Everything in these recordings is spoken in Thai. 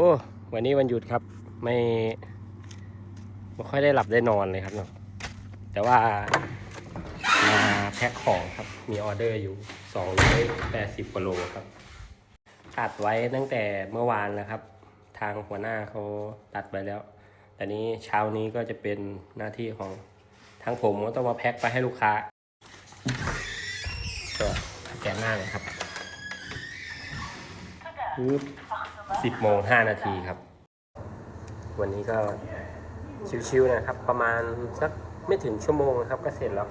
อ้วันนี้วันหยุดครับ ไม่ไม่ค่อยได้หลับได้นอนเลยครับเนาะแต่ว่ามาแพ็คของครับ มีออเดอร์อยู่280กว่าโลครับ ตัดไว้ตั้งแต่เมื่อวานแล้วครับ ทางหัวหน้าเขาตัดไปแล้วแต่นี้เช้านี้ก็จะเป็นหน้าที่ของทางผมก็ต้องมาแพ็คไปให้ลูกค้าก็แกะหน้าเลยครับสิบ โมงห้านาทีครับ วันนี้ก็ชิวๆนะครับ ประมาณสักไม่ถึงชั่วโมงครับ ก็เสร็จแล้ว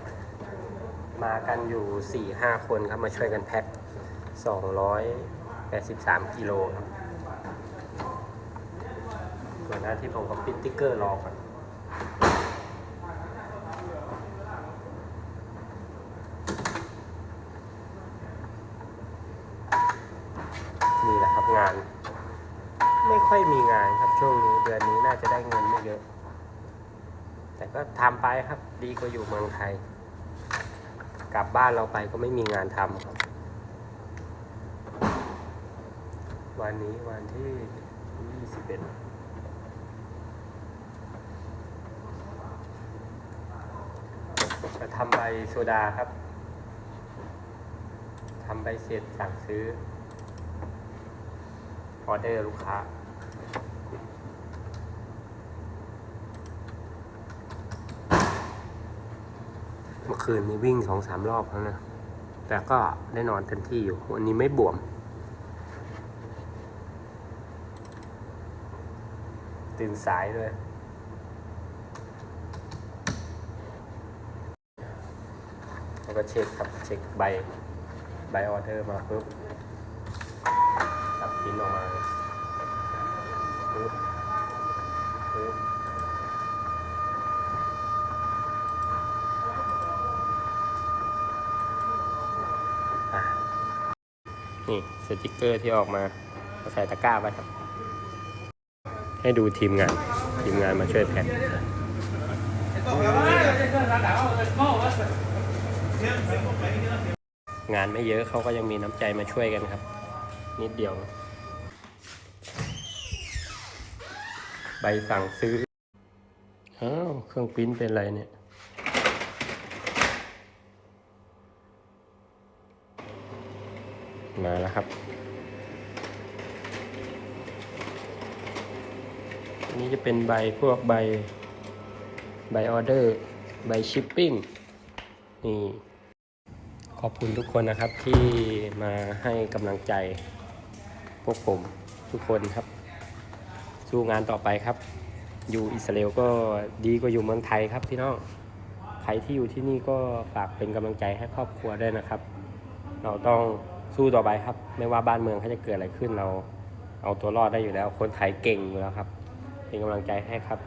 มากันอยู่สี่ห้าคนครับมาช่วยกันแพ็คสองร้อยแปดสิบสามกิโลครับส่วนหน้าที่ผมก็ปิ้นติ๊กเกอร์รอก่อนนี่แหละครับงาน ไม่ค่อยมีงานครับช่วงนี้เดือนนี้น่าจะได้เงินไม่เยอะ แต่ก็ทำไปครับดีกว่าอยู่เมืองไทย กลับบ้านเราไปก็ไม่มีงานทำครับ วันนี้วันที่ 21จะทำใบโซดาครับ ทำใบเสร็จสั่งซื้อ ออเดอร์ลูกค้า อคืนนี้วิ่งสองสามรอบแล้วนะ แต่ก็ได้นอนเต็มที่อยู่ วันนี้ไม่บวม ตื่นสายด้วย แล้วก็เช็คครับ เช็คใบ ใบออเดอร์มาปุ๊บตัดพิมพ์ออกมาปุ๊บปุ๊บอะ นี่สติกเกอร์ที่ออกมาใส่ตะกร้าไปครับ ให้ดูทีมงาน ทีมงานมาช่วยแพ็คงานไม่เยอะเขาก็ยังมีน้ำใจมาช่วยกันครับ นิดเดียว ใบสั่งซื้ออ้าวเครื่องปริ้นเป็นไรเนี่ย มาแล้วครับนนี้จะเป็นใบพวกใบ ใบออเดอร์ ใบชิปปิ้ง นี่ ขอบคุณทุกคนนะครับที่มาให้กำลังใจ พวกผมทุกคนครับ สู้งานต่อไปครับ อยู่อิสราเอลก็ดีกว่าอยู่เมืองไทยครับพี่น้องใครที่อยู่ที่นี่ก็ฝากเป็นกำลังใจให้ครอบครัวด้วยนะครับ เราต้อง สู้ต่อไปครับ ไม่ว่าบ้านเมืองเขาจะเกิดอะไรขึ้นเรา เอาตัวรอดได้อยู่แล้ว คนไทยเก่งอยู่แล้วครับ เป็นกำลังใจให้ครับ